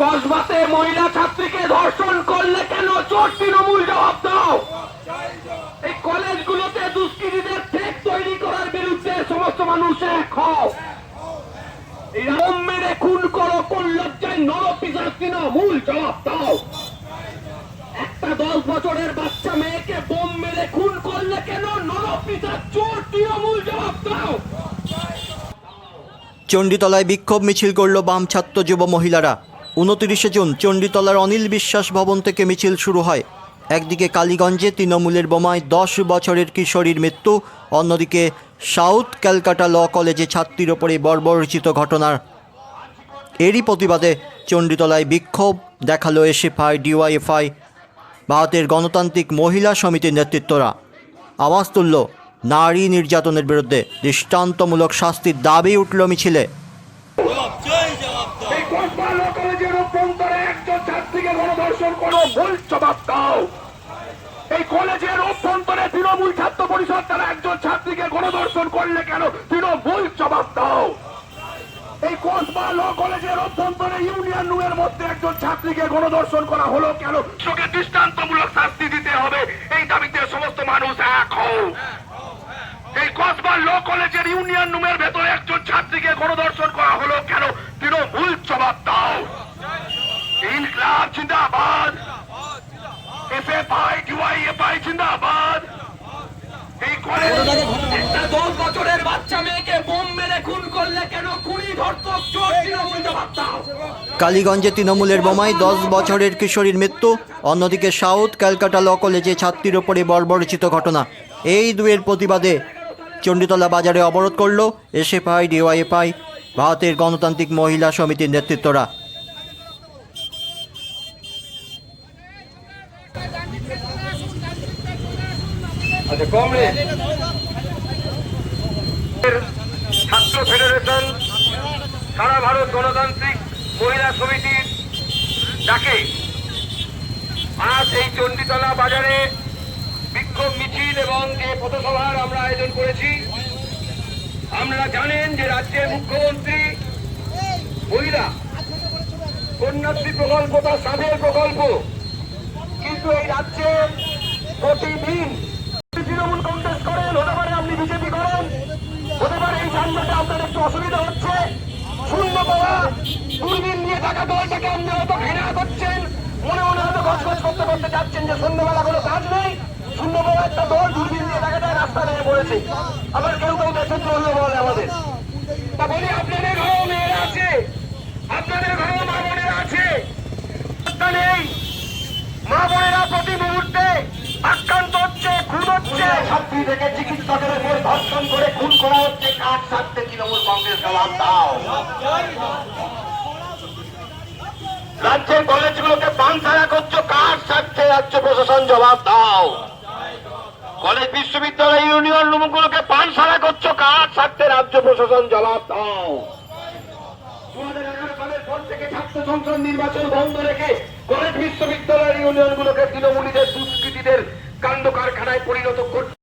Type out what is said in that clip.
কসবাতে মহিলা ছাত্রীকে ধর্ষণ করলে কেন চোর তৃণমূল জবাব দাও? এই কলেজগুলোতে দুষ্কৃতীদের ঠেক তৈরি করার বিরুদ্ধে সমস্ত মানুষ এক হও। মেরে খুন করো, কোন লজ্জায় নরপিসার তৃণমূল জবাব দাও। একটা দশ বছরের বাচ্চা মেয়েকে বোম মেরে খুন করলে কেন নরপিসার চোর তৃণমূল জবাব দাও? চণ্ডীতলায় বিক্ষোভ মিছিল করল বাম ছাত্র যুব মহিলারা। উনতিরিশে জুন চণ্ডীতলার অনিল বিশ্বাস ভবন থেকে মিছিল শুরু হয়। একদিকে কালীগঞ্জে তৃণমূলের বোমায় দশ বছরের কিশোরীর মৃত্যু, অন্যদিকে সাউথ ক্যালকাটা ল কলেজে ছাত্রীর ওপরে বর্বরচিত ঘটনার। এরই প্রতিবাদে চণ্ডীতলায় বিক্ষোভ দেখাল এসএফআই, ডিওয়াইএফআই, ভারতের গণতান্ত্রিক মহিলা সমিতির নেতৃত্বরা। আওয়াজ তুলল, নারী নির্যাতনের বিরুদ্ধে দৃষ্টান্তমূলক শাস্তির দাবি উঠল মিছিলে এই কসবা ল কলেজের অভ্যন্তরে একজন ছাত্রীকে গণধর্ষণ কোনো ভুল জবাব দাও। এই কলেজের অভ্যন্তরে তৃণমূল ছাত্র পরিষদ তারা একজন ছাত্রীকে গণধর্ষণ করলে কেন? তৃণমূল জবাব দাও। এই কসবা ল কলেজের অভ্যন্তরে ইউনিয়ন রুমের মধ্যে একজন ছাত্রীকে গণধর্ষণ করা হলো কেন? তোকে দৃষ্টান্তমূলক শাস্তি দিতে হবে। এই দাবিতে সমস্ত মানুষ এক হও। এই কসবা ল কলেজের ইউনিয়ন রুমের ভেতরে একজন ছাত্রীকে গণধর্ষণ করা হলো কেন? তৃণমূল জবাব দাও ইনকলাব জিন্দাবাদ এফএফআই ডিওয়াইএফআই জিন্দাবাদ এই কলেজ কালীগঞ্জে তৃণমূলের বোমায় দশ বছরের কিশোরীর মৃত্যু, অন্যদিকে সাউথ ক্যালকাটা ল কলেজে ছাত্রীর ওপরে বর্বরচিত ঘটনা। এই দুয়ের প্রতিবাদে চণ্ডীতলা বাজারে অবরোধ করল এসএফআই, ডিওয়াইএফআই, ভারতের গণতান্ত্রিক মহিলা সমিতির নেতৃত্বরা। আচ্ছা কমরেড। ছাত্র ফেডারেশন, সারা ভারত গণতান্ত্রিক মহিলা সমিতির ডাকে আজ এই চণ্ডীতলা বাজারে বিক্ষোভ মিছিল এবং যে পথসভার আমরা আয়োজন করেছি আপনারা জানেন যে রাজ্যের মুখ্যমন্ত্রী মহিলা, কন্যাশ্রী প্রকল্প তার সাধের প্রকল্প, কিন্তু এই রাজ্যে প্রতিদিন একটু অসুবিধা হচ্ছে। শূন্য পাওয়া। দূরবীন নিয়ে থাকা দলটাকে আপনি হয়তো ঘৃণা করছেন। মনে মনে হয়তো গছগছ করতে করতে যাচ্ছেন যে সন্ধ্যাবেলা কোনো কাজ নেই। শূন্য পাওয়া একটা দল দূরবীন নিয়ে থাকাটায় রাস্তা নেমে পড়েছে। আবার কেউ কেউ জন্য বলে আমাদের। তা বলি আপনাদের ঘরেও মেয়েরা আছে? আপনাদের ঘরেও মা বোনেরা আছে? নেই। মা বোনেরা প্রতি মুহূর্তে আক্রান্ত হচ্ছে, খুন হচ্ছে। ছাত্রী থেকে চিকিৎসকের উপর ধর্ষণ করে খুন করা হচ্ছে কাঠ ছাড়তে তৃণমূল কংগ্রেস জবাব দাও রাজ্যের পানসারা করছ, কার স্বার্থে রাজ্য প্রশাসন জবাব দাও। কলেজ, বিশ্ববিদ্যালয়, ইউনিয়ন রুমগুলোকে পানসারা করছ, কার স্বার্থে রাজ্য প্রশাসন জবাব দাও। নির্বাচন বন্ধ রেখে কলেজ বিশ্ববিদ্যালয়ের ইউনিয়নগুলোকে তৃণমূলীদের দুষ্কৃতীদের কাণ্ড কারখানায় পরিণত করছে।